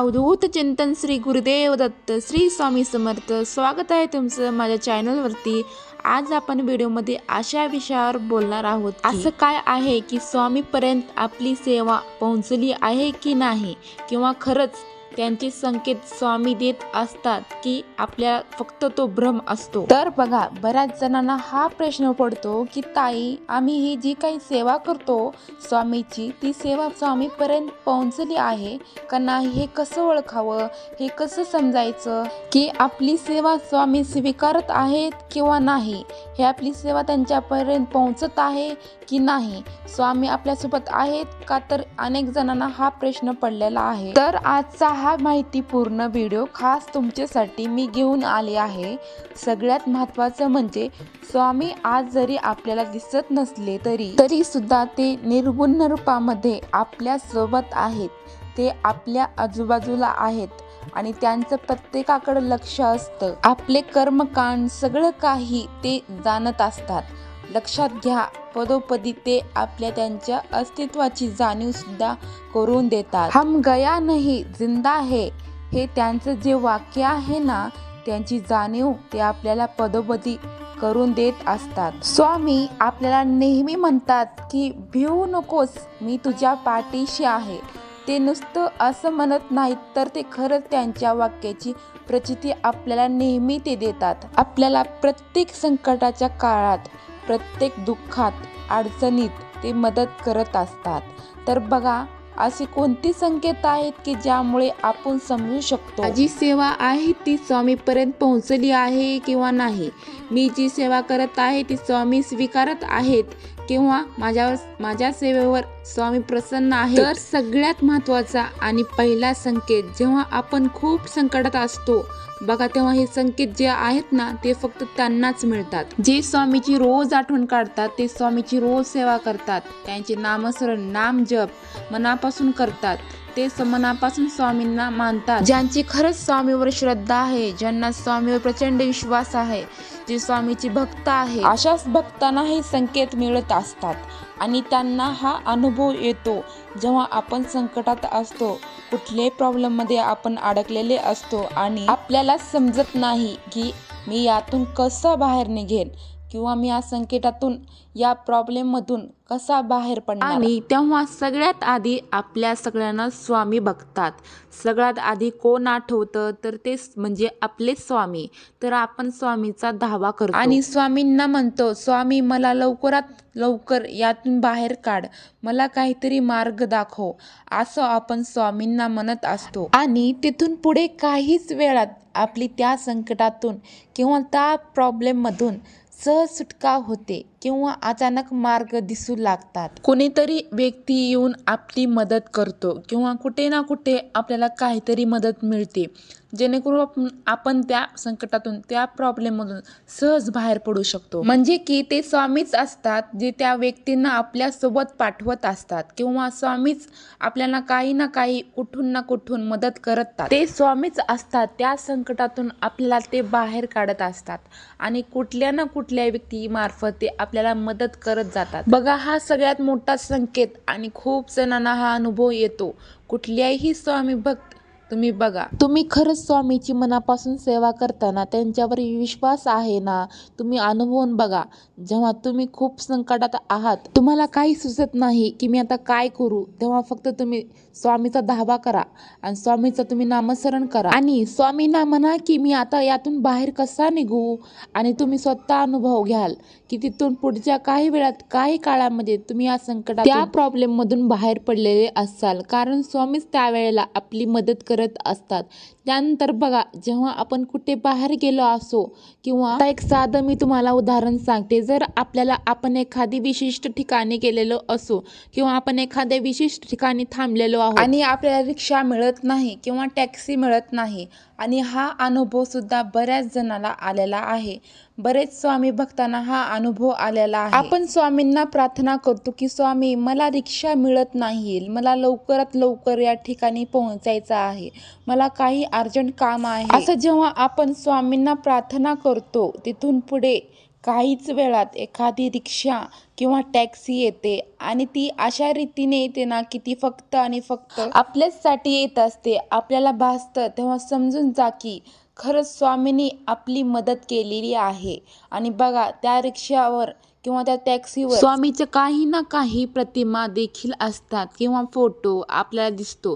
अवधूत चिंतन श्री गुरुदेव दत्त श्री स्वामी समर्थ. स्वागत आहे तुमचं माझ्या चॅनलवरती आज आपण व्हिडिओमध्ये अशा विषयावर बोलणार आहोत असं काय आहे की स्वामीपर्यंत आपली सेवा पोहोचली आहे की नाही? किंवा खरंच त्यांचे संकेत स्वामी देत असतात की आपल्या फक्त तो भ्रम असतो. तर बघा बऱ्याच जणांना हा प्रश्न पडतो की ताई आम्ही ही जी काही सेवा करतो स्वामीची ती सेवा स्वामीपर्यंत पोहोचली आहे का नाही हे कसं ओळखावं? हे कसं समजायचं? की आपली सेवा स्वामी स्वीकारत आहेत किंवा नाही? हे आपली सेवा त्यांच्यापर्यंत पोहोचत आहे की नाही? स्वामी आपल्यासोबत आहेत का? तर अनेक जणांना हा प्रश्न पडलेला आहे. तर आजचा हा माहितीपूर्ण व्हिडिओ खास तुमच्यासाठी मी घेऊन आले आहे. सगळ्यात महत्त्वाचं म्हणजे स्वामी आज जरी आपल्याला दिसत नसले तरी तरी सुद्धा ते निर्गुण रूपामध्ये आपल्यासोबत आहेत. ते आपल्या आजूबाजूला आहेत आणि त्यांचं प्रत्येकाकडे लक्ष असतं. आपले कर्मकांड सगळं काही ते जाणत असतात. लक्षात घ्या. पदोपदी ते आपल्या त्यांच्या अस्तित्वाची जाणीव सुद्धा करून देतात. हम गया नाही जिंदा है. हे त्यांचं जे वाक्य आहे ना त्यांची जाणीव ते आपल्याला पदोपदी करून देत असतात. स्वामी आपल्याला नेहमी म्हणतात की भिवू नकोस मी तुझ्या पाठीशी आहे. ते नुसतं असं म्हणत नाहीत तर ते खरंच त्यांच्या वाक्याची प्रचिती आपल्याला नेहमी ते देतात. आपल्याला प्रत्येक संकटाच्या काळात प्रत्येक दुःखात अडचणीत ते मदत करत असतात. तर बघा असे कोणते संकेत आहेत की ज्यामुळे आपण समजू शकतो? जी सेवा आहे ती स्वामीपर्यंत पोहोचली आहे किंवा नाही? मी जी सेवा करत आहे ती स्वामी स्वीकारत आहेत किंवा माझ्यावर माझ्या सेवेवर स्वामी प्रसन्न आहे तर सगळ्यात महत्त्वाचा आणि पहिला संकेत जेव्हा आपण खूप संकटात असतो बघा तेव्हा हे संकेत जे आहेत ना ते फक्त त्यांनाच मिळतात. जे स्वामीची रोज आठवण काढतात ते स्वामीची रोज सेवा करतात. त्यांचे नामस्मरण नाम जप मनापासून करतात. ते स- मनापासून स्वामींना मानतात. ज्यांची खरंच स्वामीवर श्रद्धा आहे ज्यांना स्वामीवर प्रचंड विश्वास आहे जे स्वामीची भक्त आहे अशाच भक्तांना हे संकेत मिळत असतात. आणि त्यांना हा अनुभव येतो जेव्हा आपण संकटात असतो. कुठल्याही प्रॉब्लेममध्ये आपण अडकलेले असतो आणि आपल्याला समजत नाही की मी यातून कसं बाहेर निघेन. किंवा मी या संकटातून या प्रॉब्लेममधून कसा बाहेर पडणार? आणि तेव्हा सगळ्यात आधी आपल्या सगळ्यांना स्वामी बघतात. सगळ्यात आधी कोण आठवतं? तर ते म्हणजे आपले स्वामी. तर आपण स्वामीचा धावा करतो. आणि स्वामींना म्हणतो स्वामी मला लवकरात लवकर यातून बाहेर काढ. मला काहीतरी मार्ग दाखव. असं आपण स्वामींना म्हणत असतो. आणि तिथून पुढे काहीच वेळात आपली त्या संकटातून किंवा त्या प्रॉब्लेममधून सहज सुटका होते. किंवा अचानक मार्ग दिसू लागतात. कोणीतरी व्यक्ती येऊन आपली मदत करतो किंवा कुठे ना कुठे आपल्याला काहीतरी मदत मिळते. जेणेकरून आपण आपण त्या संकटातून त्या प्रॉब्लेममधून सहज बाहेर पडू शकतो. म्हणजे की ते स्वामीच असतात जे त्या व्यक्तींना आपल्यासोबत पाठवत असतात किंवा स्वामीच आपल्याला काही ना काही कुठून ना कुठून मदत करतात ते स्वामीच असतात त्या संकटातून आपल्याला ते बाहेर काढत असतात. आणि कुठल्या ना कुठल्या व्यक्तीमार्फत ते आप आपल्याला मदत करत जातात. बघा हा सगळ्यात मोठा संकेत आणि खूप जणांना हा अनुभव येतो. कुठल्याही स्वामी भक्त तुम्ही बघा. तुम्ही खरंच स्वामीची मनापासून सेवा करताना त्यांच्यावर विश्वास आहे ना? तुम्ही अनुभवून बघा. जेव्हा तुम्ही खूप संकटात आहात तुम्हाला काही सुचत नाही की मी आता काय करू तेव्हा फक्त तुम्ही स्वामीचा धावा करा आणि स्वामीचं तुम्ही नामस्मरण करा. आणि स्वामींना म्हणा की मी आता यातून बाहेर कसा निघू? आणि तुम्ही स्वतः अनुभव घ्याल की तिथून पुढच्या काही वेळात काही काळामध्ये तुम्ही या संकटात त्या प्रॉब्लेम मधून बाहेर पडलेले असाल. कारण स्वामीच त्यावेळेला आपली मदत करत असतात. त्यानंतर बघा जेव्हा आपण कुठे बाहेर गेलो असो किंवा आता एक साधं मी तुम्हाला उदाहरण सांगते. जर आपल्याला आपण एखादी विशिष्ट ठिकाणी गेलेलो असो किंवा आपण एखाद्या विशिष्ट ठिकाणी थांबलेलो आहोत आणि आपल्याला रिक्षा मिळत नाही किंवा टॅक्सी मिळत नाही आणि हा अनुभव सुद्धा बऱ्याच जणाला आलेला आहे. बरेच स्वामी भक्तांना हा अनुभव आलेला आहे. आपण स्वामींना प्रार्थना करतो की स्वामी मला रिक्षा मिळत नाही मला लवकरात लवकर या ठिकाणी पोहोचायचं आहे. मला काही अर्जंट काम आहे. असं जेव्हा आपण स्वामींना प्रार्थना करतो तिथून पुढे काहीच वेळात एखादी रिक्षा किंवा टॅक्सी येते आणि ती अशा रीतीने येते ना की ती फक्त आणि फक्त आपल्याचसाठी येत असते. आपल्याला भासतं तेव्हा समजून जा की खरंच स्वामींनी आपली मदत केलेली आहे. आणि बघा त्या रिक्षावर किंवा त्या टॅक्सीवर. स्वामीच्या काही ना काही प्रतिमा देखील असतात किंवा फोटो आपल्याला दिसतो.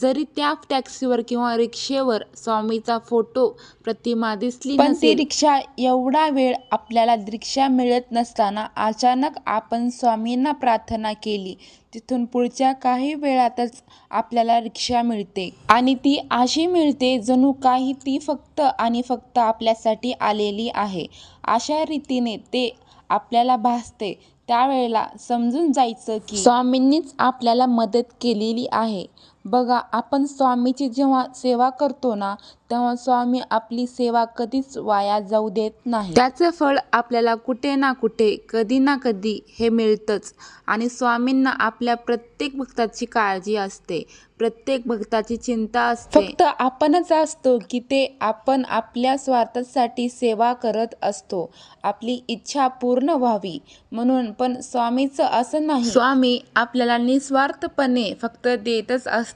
जरी त्या टॅक्सीवर किंवा रिक्षेवर स्वामीचा फोटो प्रतिमा दिसली पण ती रिक्षा एवढा वेळ आपल्याला रिक्षा मिळत नसताना अचानक आपण स्वामींना प्रार्थना केली. तिथून पुढच्या काही वेळातच आपल्याला रिक्षा मिळते. आणि ती अशी मिळते जणू काही ती फक्त आणि फक्त आपल्यासाठी आलेली आहे. अशा रीतीने ते आपल्याला भासते त्यावेळेला समजून जायचं की स्वामींनीच आपल्याला मदत केलेली आहे. बघा आपण स्वामीची जेव्हा सेवा करतो ना तेव्हा स्वामी आपली सेवा कधीच वाया जाऊ देत नाही. त्याचं फळ आपल्याला कुठे ना कुठे कधी ना कधी हे मिळतंच. आणि स्वामींना आपल्या प्रत्येक भक्ताची काळजी असते. प्रत्येक भक्ताची चिंता असते. फक्त आपणच असतो की ते आपण आपल्या स्वार्थासाठी सेवा करत असतो. आपली इच्छा पूर्ण व्हावी. म्हणून पण स्वामीचं असं नाही. स्वामी आपल्याला निस्वार्थपणे फक्त देतच असतात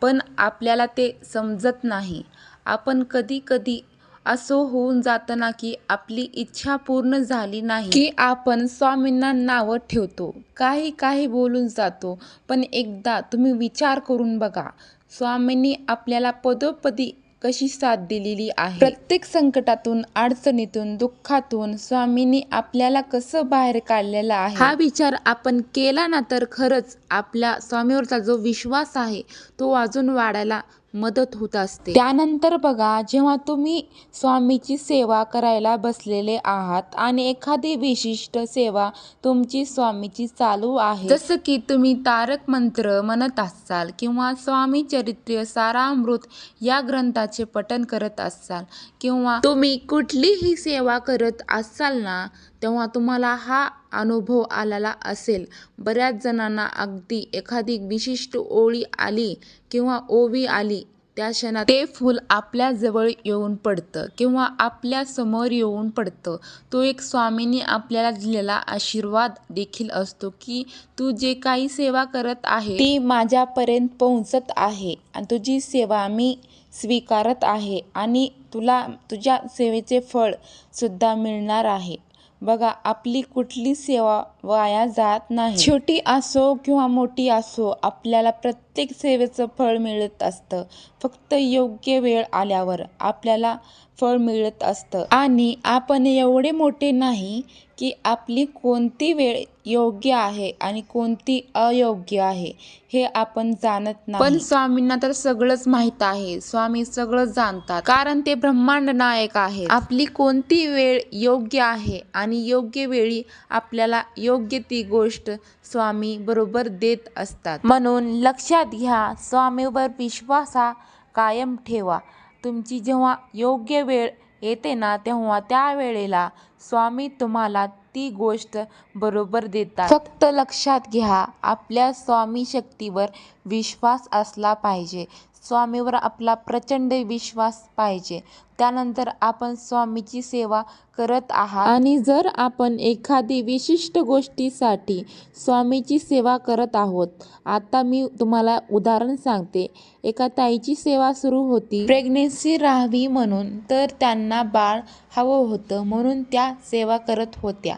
पण आपल्याला ते समजत नाही. आपण कधी कधी असं होऊन जातं ना की आपली इच्छा पूर्ण झाली नाही. की आपण स्वामींना नावं ठेवतो. काही काही बोलून जातो पण एकदा तुम्ही विचार करून बघा. स्वामींनी आपल्याला पदोपदी कशी साथ दिलेली आहे? प्रत्येक संकटातून अडचणीतून दुःखातून स्वामींनी आपल्याला कसं बाहेर काढलेलं आहे? हा विचार आपण केला ना तर खरंच आपल्या स्वामीवरचा जो विश्वास आहे तो अजून वाढायला मदत होत असते. त्यानंतर बघा जेव्हा तुम्ही स्वामीची सेवा करायला बसलेले आहात आणि एखादी विशिष्ट सेवा तुमची स्वामीची चालू आहे. जसं की तुम्ही तारक मंत्र म्हणत असाल किंवा स्वामी चरित्र सारामृत या ग्रंथाचे पठण करत असाल किंवा तुम्ही कुठलीही सेवा करत असाल ना तेव्हा तुम्हाला हा अनुभव आलेला असेल. बऱ्याच जणांना अगदी एखादी विशिष्ट ओळी आली किंवा ओवी आली त्या क्षणात ते फूल आपल्या जवळ येऊन पडतं किंवा आपल्यासमोर येऊन पडतं. तो एक स्वामींनी आपल्याला दिलेला आशीर्वाद देखील असतो की तू जे काही सेवा करत आहे ती माझ्यापर्यंत पोहोचत आहे आणि तुझी सेवा मी स्वीकारत आहे आणि तुला तुझ्या सेवेचे फळ सुद्धा मिळणार आहे. बघा आपली कुठली सेवा वाया जात नाही. छोटी असो किंवा मोठी असो आपल्याला प्रत्येक सेवेचं फळ मिळत असतं. फक्त योग्य वेळ आल्यावर आपल्याला फळ मिळत असतं. आणि आपण एवढे मोठे नाही की आपली कोणती वेळ योग्य आहे आणि कोणती अयोग्य आहे हे आपण जाणत नाही. पण स्वामींना तर सगळंच माहीत आहे. स्वामी सगळं जाणतात. कारण ते ब्रह्मांड नायक आहे आपली कोणती वेळ योग्य आहे आणि योग्य वेळी आपल्याला योग्य ती गोष्ट स्वामी बरोबर देत असतात. म्हणून लक्षात घ्या स्वामीवर विश्वास हा कायम ठेवा. तुमची जेव्हा योग्य वेळ येते ना तेव्हा त्या वेळेला स्वामी तुम्हाला ती गोष्ट बरोबर देतात. फक्त लक्षात घ्या आपल्या स्वामी शक्तीवर विश्वास असला पाहिजे. स्वामीवर आपला प्रचंड विश्वास पाहिजे. त्यानंतर आपण स्वामीची सेवा करत आहात. आणि जर आपण एखादी विशिष्ट गोष्टीसाठी स्वामीची सेवा करत आहोत आता मी तुम्हाला उदाहरण सांगते. एका ताईची सेवा सुरू होती. प्रेग्नेन्सी राहावी म्हणून तर त्यांना बाळ हवं होतं म्हणून त्या सेवा करत होत्या.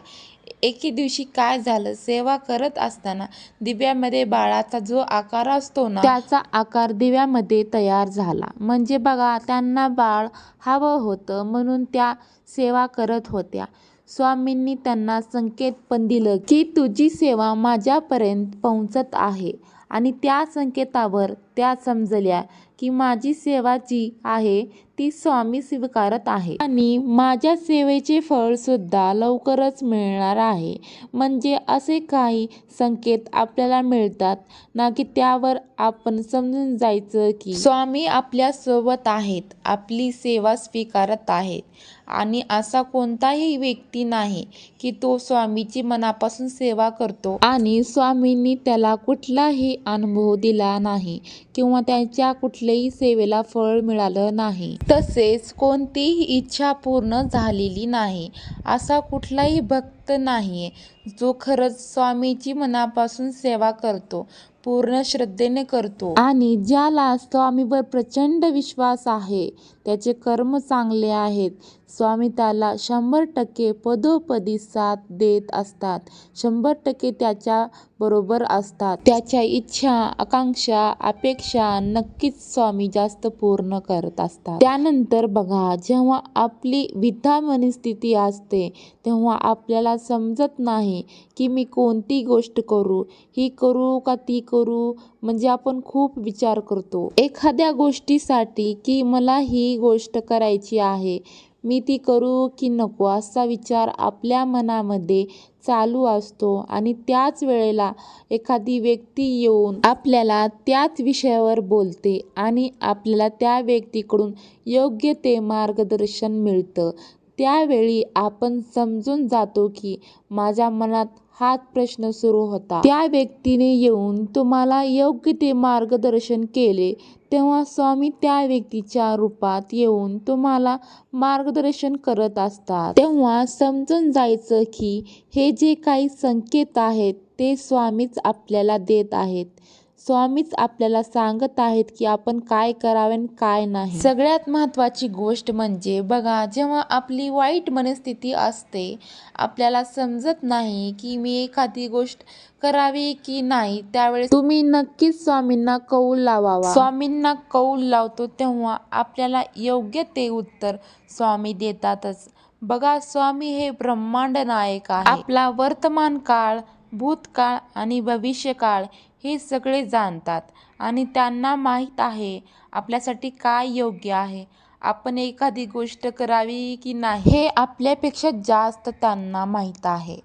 एके दिवशी काय झालं? सेवा करत असताना दिव्यामध्ये बाळाचा जो आकार असतो ना त्याचा आकार दिव्यामध्ये तयार झाला. म्हणजे बघा त्यांना बाळ हवं होतं म्हणून त्या सेवा करत होत्या. स्वामींनी त्यांना संकेत पण दिलं की तुझी सेवा माझ्यापर्यंत पोहोचत आहे. आणि त्या संकेतावर त्या समजल्या की माझी सेवा जी आहे ती स्वामी स्वीकारत आहे. आणि माझ्या सेवेचे फळ सुद्धा लवकरच मिळणार आहे. म्हणजे असे काही संकेत आपल्याला मिळतात ना की त्यावर आपण समजून जायचं की स्वामी आपल्यासोबत आहेत आपली सेवा स्वीकारत आहेत. आणि असा कोणताही व्यक्ती नाही की तो स्वामीची मनापासून सेवा करतो. आणि स्वामींनी त्याला कुठलाही अनुभव दिला नाही किंवा त्याच्या कुठल्याही सेवेला फळ मिळालं नाही. तसेच कोणतीही इच्छा पूर्ण झालेली नाही. असा कुठलाही भक्त नाहीये जो खरंच स्वामीची मनापासून सेवा करतो पूर्ण श्रद्धेने करतो. आणि ज्याला स्वामीवर प्रचंड विश्वास आहे त्याचे कर्म चांगले आहेत स्वामी त्याला शंभर टक्के पदोपदी साथ देत असतात. शंभर टक्के त्याच्या बरोबर असतात. त्याच्या इच्छा आकांक्षा अपेक्षा नक्कीच स्वामी जास्त पूर्ण करत असतात. त्यानंतर बघा जेव्हा आपली विधा मनस्थिती असते तेव्हा आपल्याला समजत नाही की मी कोणती गोष्ट करू ही करू का ती करू म्हणजे आपण खूप विचार करतो. एखाद्या गोष्टीसाठी की मला ही गोष्ट करायची आहे मी ती करू की नको असा विचार आपल्या मनामध्ये चालू असतो आणि त्याच वेळेला एखादी व्यक्ती येऊन आपल्याला त्याच विषयावर बोलते आणि आपल्याला त्या व्यक्तीकडून योग्य ते मार्गदर्शन मिळतं. त्यावेळी आपण समजून जातो की माझ्या मनात हाच प्रश्न सुरू होता. त्या व्यक्तीने येऊन तुम्हाला योग्य ते मार्गदर्शन केले तेव्हा स्वामी त्या व्यक्तीच्या रूपात येऊन तुम्हाला मार्गदर्शन करत असतात. तेव्हा समजून जायचं की हे जे काही संकेत आहेत ते स्वामीच आपल्याला देत आहेत. स्वामीच आपल्याला सांगत आहेत की आपण काय करावे आणि काय नाही. सगळ्यात महत्त्वाची गोष्ट म्हणजे बघा जेव्हा आपली वाईट मनस्थिती असते आपल्याला समजत नाही की मी एखादी गोष्ट करावी की नाही त्यावेळेस तुम्ही नक्कीच स्वामींना कौल लावावा. स्वामींना कौल लावतो तेव्हा आपल्याला योग्य ते उत्तर स्वामी देतातच. बघा स्वामी हे ब्रह्मांड नायक आहे. आपला वर्तमान काळ भूतकाळ आणि भविष्यकाळ हे सगळे जाणतात आणि त्यांना माहीत आहे आपल्यासाठी काय योग्य आहे. आपण एखादी गोष्ट करावी की नाही हे आपल्यापेक्षा जास्त त्यांना माहीत आहे.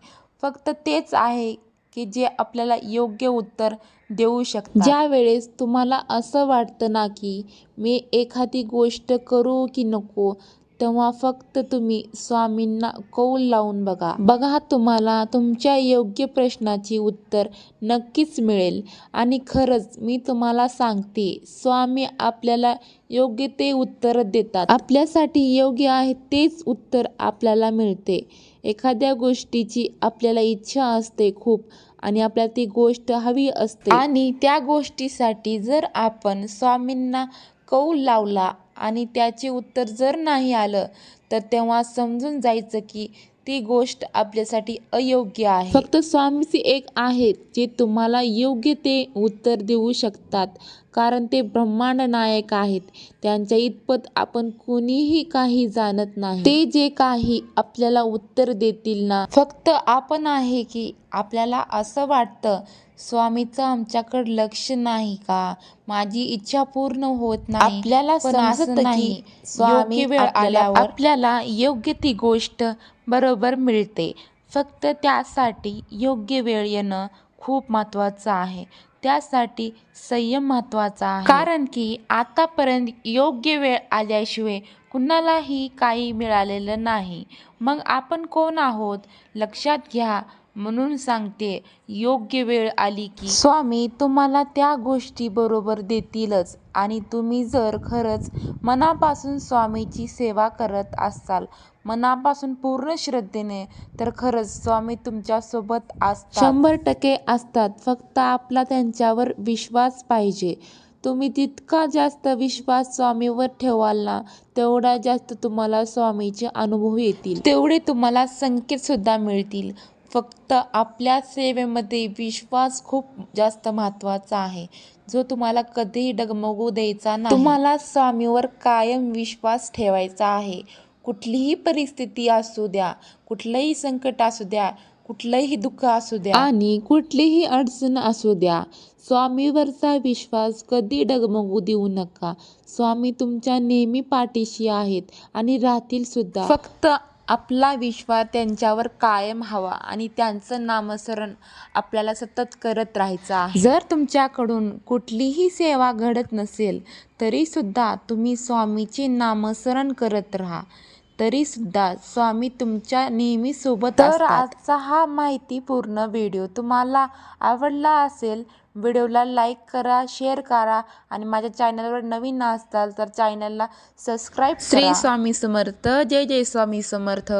फक्त तेच आहे की जे आपल्याला योग्य उत्तर देऊ शकतात. ज्या वेळेस तुम्हाला असं वाटतं ना की मी एखादी गोष्ट करू की नको तेव्हा फक्त तुम्ही स्वामींना कौल लावून बघा. बघा तुम्हाला तुमच्या योग्य प्रश्नाची उत्तर नक्कीच मिळेल. आणि खरंच मी तुम्हाला सांगते स्वामी आपल्याला योग्य ते उत्तर देतात. आपल्यासाठी योग्य आहे तेच उत्तर आपल्याला मिळते. एखाद्या गोष्टीची आपल्याला इच्छा असते खूप आणि आपल्याला ती गोष्ट हवी असते. आणि त्या गोष्टीसाठी जर आपण स्वामींना कौल लावला आणि त्याचे उत्तर जर नाही आलं तर तेव्हा समजून जायचं की ती गोष्ट आपल्यासाठी अयोग्य आहे. फक्त स्वामीचे एक आहेत जे तुम्हाला योग्य ते उत्तर देऊ शकतात कारण ते ब्रह्मांड नायक आहेत. त्यांच्या इतपत आपण कुणीही काही जाणत नाही. ते जे काही आपल्याला उत्तर देतील ना. फक्त आपण आहे की आपल्याला असं वाटतं स्वामीचं आमच्याकडे लक्ष नाही का? माझी इच्छा पूर्ण होत नाही. आपल्याला समजत नाही. स्वामी वेळ आल्यावर आपल्याला योग्य ती गोष्ट बरोबर मिळते. फक्त त्यासाठी योग्य वेळ येणं खूप महत्त्वाचं आहे. त्यासाठी संयम महत्त्वाचा आहे. कारण की आतापर्यंत योग्य वेळ आल्याशिवाय कुणालाही काही मिळालेलं नाही. मग आपण कोण आहोत? लक्षात घ्या. म्हणून सांगते योग्य वेळ आली की स्वामी तुम्हाला त्या गोष्टी बरोबर देतीलच. आणि तुम्ही जर खरंच मनापासून स्वामीची सेवा करत असाल मनापासून पूर्ण श्रद्धेने तर खरंच स्वामी तुमच्यासोबत असतात. शंभर टक्के असतात. फक्त आपला त्यांच्यावर विश्वास पाहिजे. तुम्ही तितका जास्त विश्वास स्वामीवर ठेवाल ना तेवढा जास्त तुम्हाला स्वामीचे अनुभव येतील. तेवढे तुम्हाला संकेत सुद्धा मिळतील. फक्त आपल्या सेवेमध्ये विश्वास खूप जास्त महत्त्वाचा आहे. जो तुम्हाला कधीही डगमगू द्यायचा नाही. तुम्हाला स्वामीवर कायम विश्वास ठेवायचा आहे. कुठलीही परिस्थिती असू द्या कुठलंही संकट असू द्या कुठलंही दुःख असू द्या आणि कुठलीही अडचण असू द्या स्वामीवरचा विश्वास कधी डगमगू देऊ नका. स्वामी तुमच्या नेहमी पाठीशी आहेत आणि राहतील सुद्धा. फक्त आपला विश्वास त्यांच्यावर कायम हवा आणि त्यांचं नामस्मरण आपल्याला सतत करत राहायचं आहे. जर तुमच्याकडून कुठलीही सेवा घडत नसेल तरी सुद्धा तुम्ही स्वामीचे नामस्मरण करत राहा. तरी सुद्धा स्वामी तुमच्या नेहमी सोबत तर आजचा हा माहितीपूर्ण व्हिडिओ तुम्हाला आवडला असेल व्हिडिओला लाईक करा शेअर करा आणि माझ्या चॅनलवर नवीन असाल तर चॅनलला सबस्क्राईब श्री स्वामी समर्थ. जय जय स्वामी समर्थ.